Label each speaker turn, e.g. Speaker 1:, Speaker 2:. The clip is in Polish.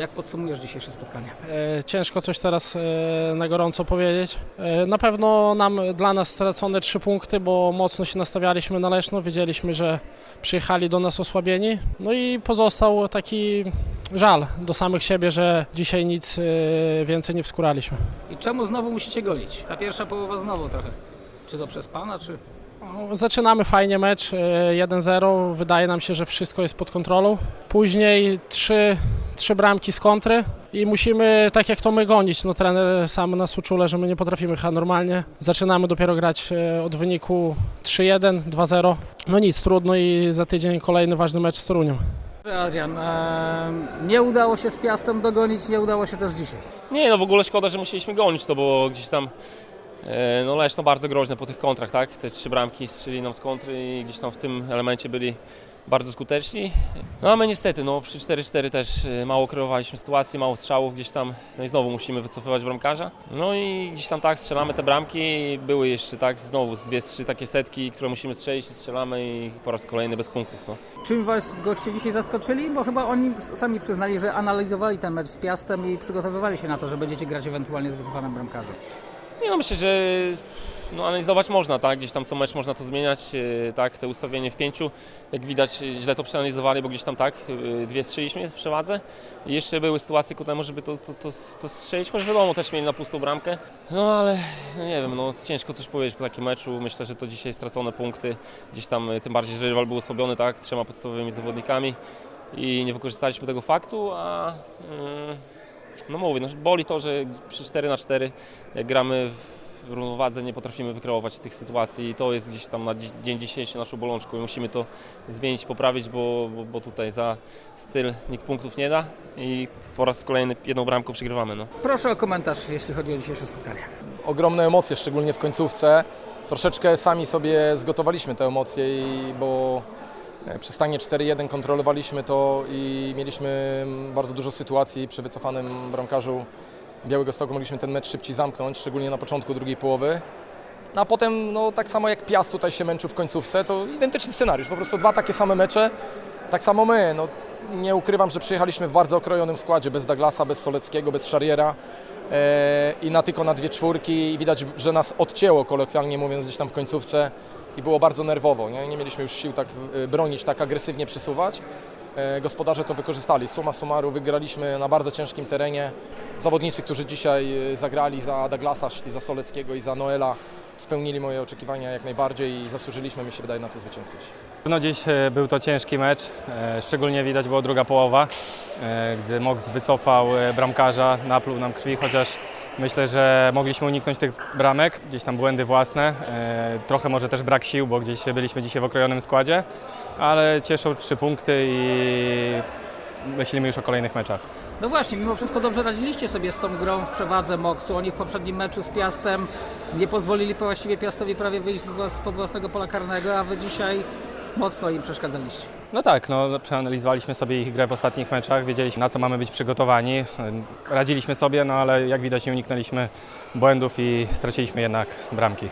Speaker 1: Jak podsumujesz dzisiejsze spotkanie?
Speaker 2: E, Ciężko coś teraz e, na gorąco powiedzieć. E, Na pewno nam, dla nas stracone trzy punkty, bo mocno się nastawialiśmy na Leszno, wiedzieliśmy, że przyjechali do nas osłabieni. No i pozostał taki żal do samych siebie, że dzisiaj nic więcej nie wskuraliśmy.
Speaker 1: I czemu znowu musicie golić? Ta pierwsza połowa znowu trochę. Czy to przez pana, czy...
Speaker 2: No, Zaczynamy fajnie mecz, e, 1-0, wydaje nam się, że wszystko jest pod kontrolą. Później trzy, trzy bramki z kontry i musimy tak jak to my gonić. No, trener sam nas uczule, że my nie potrafimy chyba normalnie. Zaczynamy dopiero grać e, od wyniku 3-1, 2-0. No nic, trudno i za tydzień kolejny ważny mecz z Toruniem.
Speaker 1: Adrian, e, nie udało się z Piastem dogonić, nie udało się też dzisiaj.
Speaker 3: Nie, no w ogóle szkoda, że musieliśmy gonić to, bo gdzieś tam e, no Leszno bardzo groźne po tych kontrach, tak? Te trzy bramki strzeli nam z kontry i gdzieś tam w tym elemencie byli bardzo skuteczni. No a my niestety, no przy 4-4 też e, mało kreowaliśmy sytuacji, mało strzałów gdzieś tam, no i znowu musimy wycofywać bramkarza. No i gdzieś tam tak strzelamy te bramki, były jeszcze tak znowu z dwie, trzy takie setki, które musimy strzelić strzelamy i po raz kolejny bez punktów, no.
Speaker 1: Czym was goście dzisiaj zaskoczyli? Bo chyba oni sami przyznali, że analizowali ten mecz z Piastem i przygotowywali się na to, że będziecie grać ewentualnie z wycofanym bramkarzem.
Speaker 3: Nie no, myślę, że no, analizować można, tak? Gdzieś tam co mecz można to zmieniać, e, tak? Te ustawienie w pięciu, jak widać, e, źle to przeanalizowali, bo gdzieś tam tak, e, dwie strzeliśmy w przewadze. I jeszcze były sytuacje ku temu, żeby to, to, to, to strzelić, choć wiadomo, też mieli na pustą bramkę. No ale no, nie wiem, no ciężko coś powiedzieć po takim meczu. Myślę, że to dzisiaj stracone punkty, gdzieś tam, tym bardziej, że rywal był osłabiony, tak? Trzema podstawowymi zawodnikami i nie wykorzystaliśmy tego faktu, a mm, no mówię, no, boli to, że przy 4 na 4 jak gramy w równowadze nie potrafimy wykreować tych sytuacji i to jest gdzieś tam na dzi- dzień dzisiejszy naszą bolączką i musimy to zmienić, poprawić, bo, bo, bo tutaj za styl nikt punktów nie da i po raz kolejny jedną bramką przegrywamy. No.
Speaker 1: Proszę o komentarz, jeśli chodzi o dzisiejsze spotkanie.
Speaker 4: ogromne emocje, szczególnie w końcówce. Troszeczkę sami sobie zgotowaliśmy te emocje, i, bo przy stanie 4-1 kontrolowaliśmy to i mieliśmy mm, bardzo dużo sytuacji przy wycofanym bramkarzu Białego Stoku. Mogliśmy ten mecz szybciej zamknąć, szczególnie na początku drugiej połowy. No a potem, no, tak samo jak Piast tutaj się męczył w końcówce, to identyczny scenariusz, po prostu dwa takie same mecze, tak samo my. No, nie ukrywam, że przyjechaliśmy w bardzo okrojonym składzie, bez Douglasa, bez Soleckiego, bez Szariera e, i na tylko na dwie czwórki i widać, że nas odcięło, kolokwialnie mówiąc, gdzieś tam w końcówce i było bardzo nerwowo. Nie, nie mieliśmy już sił tak e, bronić, tak agresywnie przesuwać. E, Gospodarze to wykorzystali. Suma summarum wygraliśmy na bardzo ciężkim terenie. Zawodnicy, którzy dzisiaj e, zagrali za Douglasa i za Soleckiego i za Noela spełnili moje oczekiwania jak najbardziej i zasłużyliśmy, mi się wydaje, na to zwycięstwo.
Speaker 5: No dziś e, był to ciężki mecz, e, szczególnie widać było druga połowa, gdy Mox wycofał bramkarza, napluł nam krwi, chociaż myślę, że mogliśmy uniknąć tych bramek, gdzieś tam błędy własne, e, trochę może też brak sił, bo gdzieś byliśmy dzisiaj w okrojonym składzie, ale cieszą trzy punkty i myślimy już o kolejnych meczach.
Speaker 1: No właśnie, mimo wszystko dobrze radziliście sobie z tą grą w przewadze Moksu. Oni w poprzednim meczu z Piastem nie pozwolili właściwie Piastowi prawie wyjść spod własnego pola karnego, a wy dzisiaj mocno im przeszkadzaliście.
Speaker 5: No tak, no, przeanalizowaliśmy sobie ich grę w ostatnich meczach, wiedzieliśmy na co mamy być przygotowani, radziliśmy sobie, no ale jak widać nie uniknęliśmy błędów i straciliśmy jednak bramki.